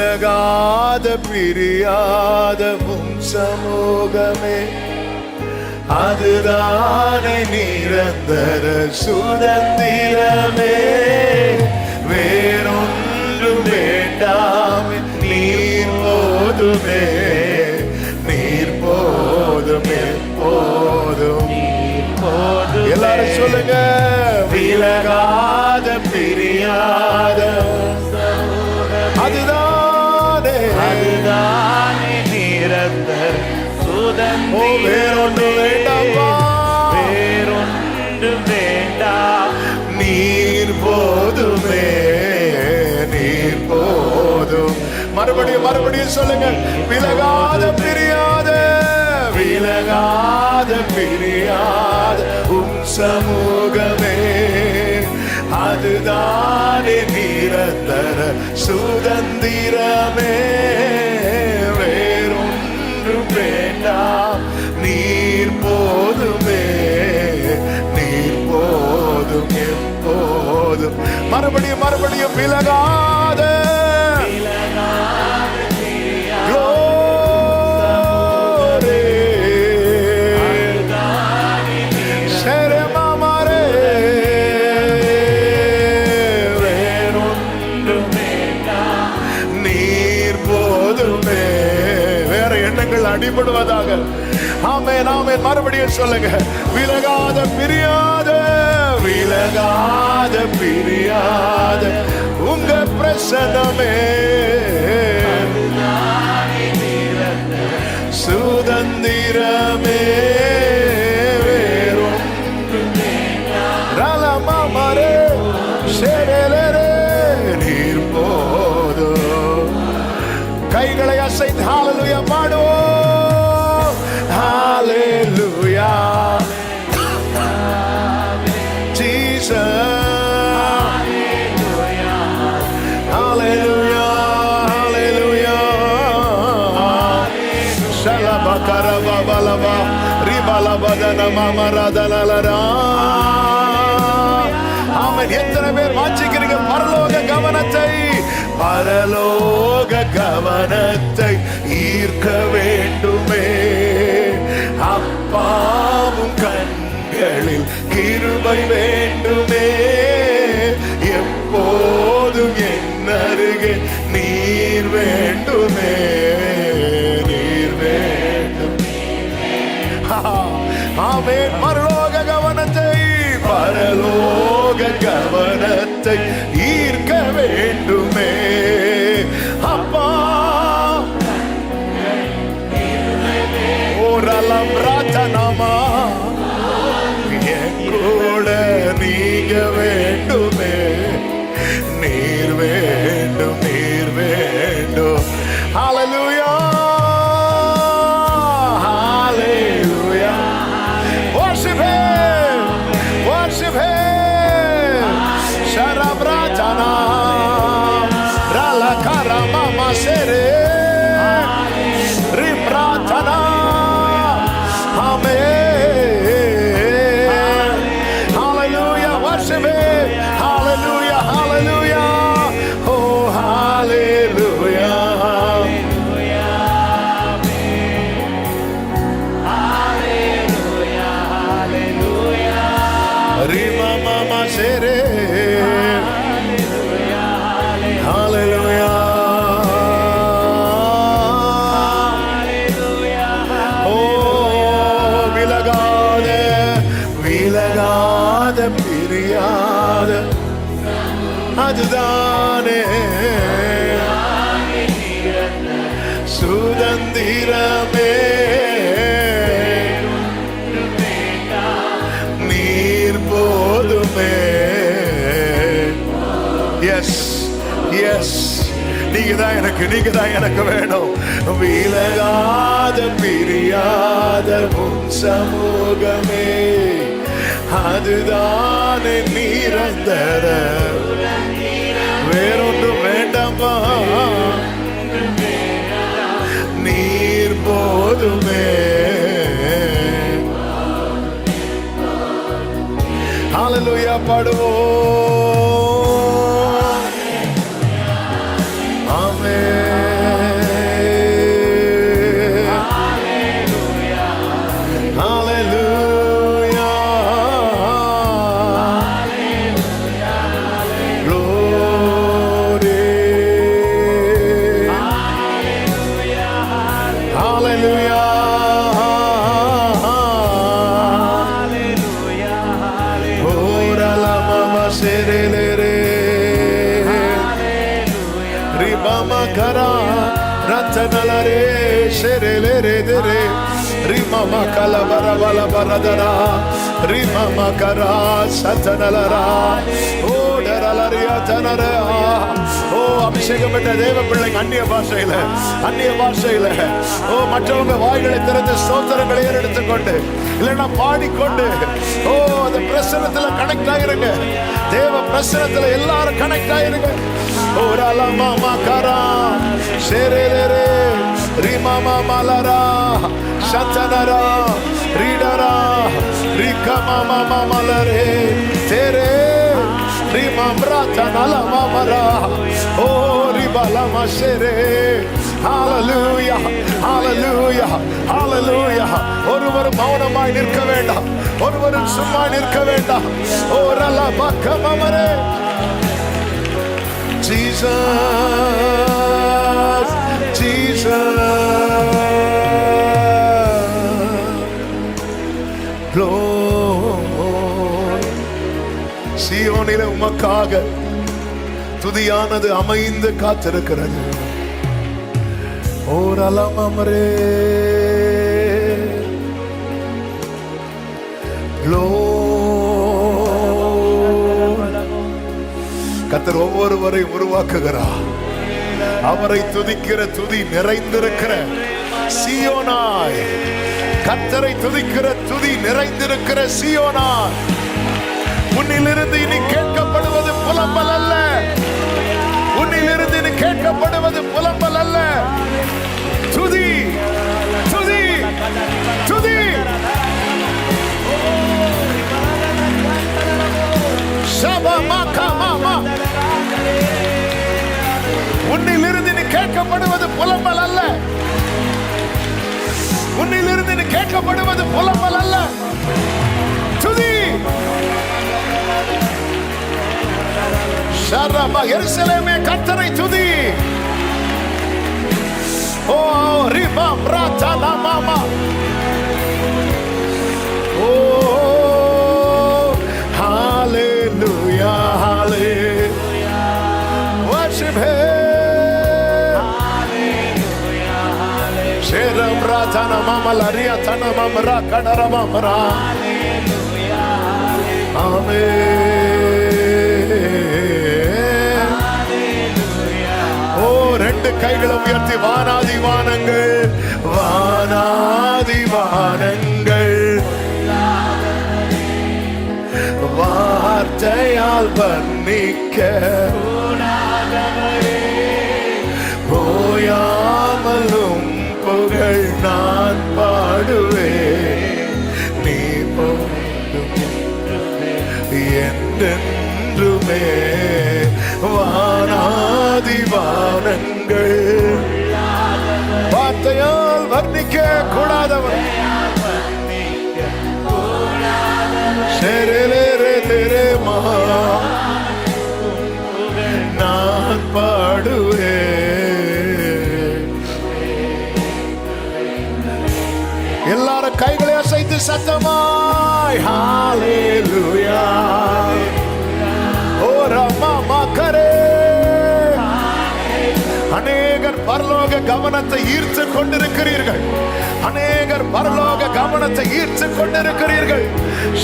விலகாத பிரியாத உம் சமூகமே அதுதானே நிரந்தர சுதந்திரமே வேறொன்றும் வேண்டாமே நீர் போதுமே நீர் போதுமே போதும் எல்லாரும் சொல்லுங்க விலகாத பிரியாத மறுபடியும் மறுபடியும் சொல்லுங்க விலகாத பிரியாத. விலகாத பிரியாத. உன் சமூகமே அதுதானே நிரந்தர சுதந்திரமே. வேறொன்று வேண்டாம் நீர் போதுமே நீர் போதும் எப்போதும். மறுபடியும் மறுபடியும் விலகாத. அடிபடுவதாக. ஆமே நாமே மறுபடியும் சொல்லுங்க. விலகாத பிரியாத விலகாத பிரியாத உங்க பிரசனமே சுதந்திரமே. கைகளை அசைத்து ஹalleluya ஷலபகரப பலப ரிபலபதன மமரதலலரா எத்தனை பேர் வாஞ்சிக்கிறீங்க? பரலோக கவனத்தை பரலோக கவனத்தை ஈர்க்க வேண்டுமே. அப்பாவும் கண்களில் கிருபை வேண்டுமே. கவனத்தை அதுதானே. சுதந்திரமே. நீர் போதுமே. எஸ் எஸ் நீங்க தான் எனக்கு நீங்க தான் எனக்கு வேணும். விலகாத பிரியாத உன் சமூகமே. அதுதான் நிரந்தர. வேறொன்று வேண்டாமா நீர் போதுமே. ஹalleluya பாடுவோம். Rima makala bara bala baradara rima makara satanalara oh, ஓ டரலரியா தனரா oh, ஓ அபிஷேகம் பெற்ற தேவ பிள்ளை அந்நிய பாஷையில அந்நிய பாஷையில. ஓ மற்றவங்க வாய்களை திறந்து ஸ்தோத்திரங்களை ஏறெடுத்துக்கொண்டு இல்லைன்னா பாடிக்கொண்டு ஓ அந்த பிரசனத்துல கனெக்ட் ஆயிருங்க. தேவ பிரசனத்துல எல்லாரும் கனெக்ட் ஆயிருங்க. ஓ ரலமா மாகாரா. ஷேரேரே ரிமாமா மலரா சத்தனரா ரீடரா ரிகமா மாமா மலரே தேரே ரிமம்ராத்த நலமமரா ஓ ரிபலம ஷேரே ஹalleluya ஹalleluya ஹalleluya ஒருவரும் மௌனமாய் நிற்க வேண்டாம். ஒருவரும் சும்மா நிற்க வேண்டாம். ஓ ரல பக்கமமரே. Jesus. உமக்காக துதியானது அமைந்து காத்திருக்கிறது. ஓரலம் அமரே கத்தர் ஒவ்வொருவரை உருவாக்குகிறார். அவரை துதிக்கிற துதி நிறைந்திருக்கிற சியோனாய். கத்தரை துதிக்கிற துதி நிறைந்திருக்கிற சியோனாய். உன்னிலிருந்து இனி கேள்வி புலம்பல் அல்ல உன்னிலிருந்து இனி கேட்கப்படுவது புலம்பல் அல்ல துதி துதி. துதி சபமா கமாமா உன்னிலிருந்து நீ கேட்கப்படுவது புலம்பல் அல்ல உன்னிலிருந்து நீ கேட்கப்படுவது புலம்பல் அல்ல ஷரபா எருசலேமே கர்த்தரை துதி ஓ ரிபா பிராத்தா மாமா ஓ ஹalleluya hallelujah worship him Sheram ratana mama laria tana mamra kadara mamra Amen கைகளை உயர்த்தி வானாதி வானங்கள் வானாதி வானங்கள். வார்த்தையால் வர்ணிக்க. போயாமலும் புகழ் நான் பாடுவேன். நீ போன்றுமே வானங்கள். பரலோக கவனத்தை ஈர்த்து கொண்டிருக்கிறீர்கள். அநேகர் பரலோக கவனத்தை ஈர்த்து கொண்டிருக்கிறீர்கள்.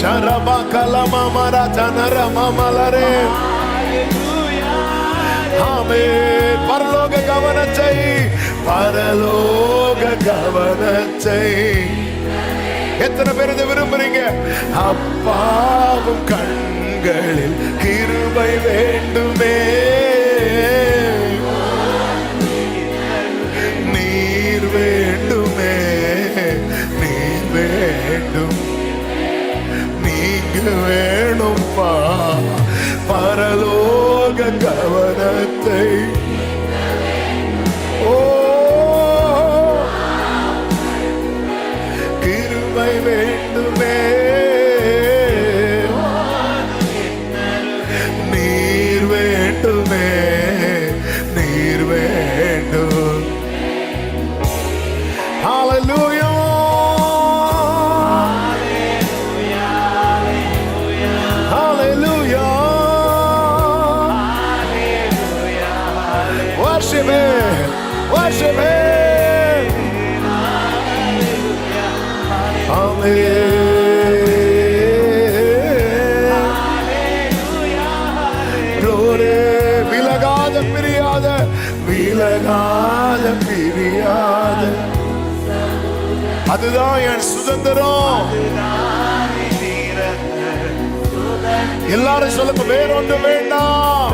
சரம கலமா மரா தனரமா மலரே ஆமே பரலோக கவனத்தை பரலோக கவனத்தை. எத்தனை பேர் இதை விரும்புறீங்க? அப்பாவும் கண்களில் கிருபை வேண்டும். அப்பா பரலோக கவனத்தை. ஓ கிருமை வேண்டுமே. நீர் வேண்டுமே. நீர் வேண்டும் Hallelujah. விலகாத பிரியாத. அதுதான் என் சுதந்திரம். எல்லாரும் சொல்லுங்க வேறொன்று வேண்டாம்.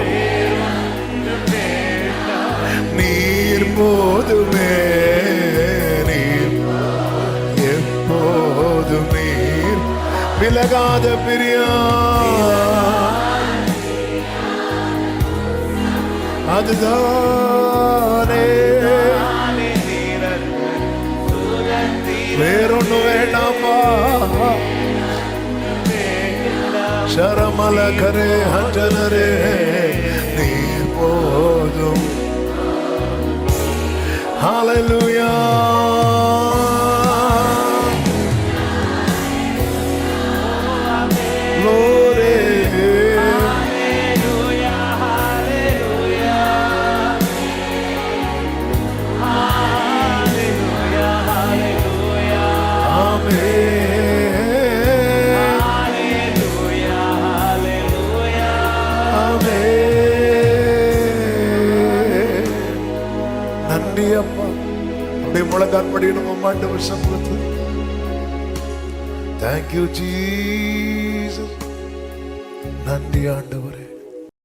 நீர் போதுமே நீர். எப்போதும் நீர் விலகாத பிரியா. அதுதான் పేరును వేణమా శరమల కరే హంజనరే నీ పోదు. హాలూయా அப்படியே படிக்கணும் ஆண்டவர் சமூகத்தில் தேங்க்யூ ஜீசஸ் நன்றி ஆண்டவர்.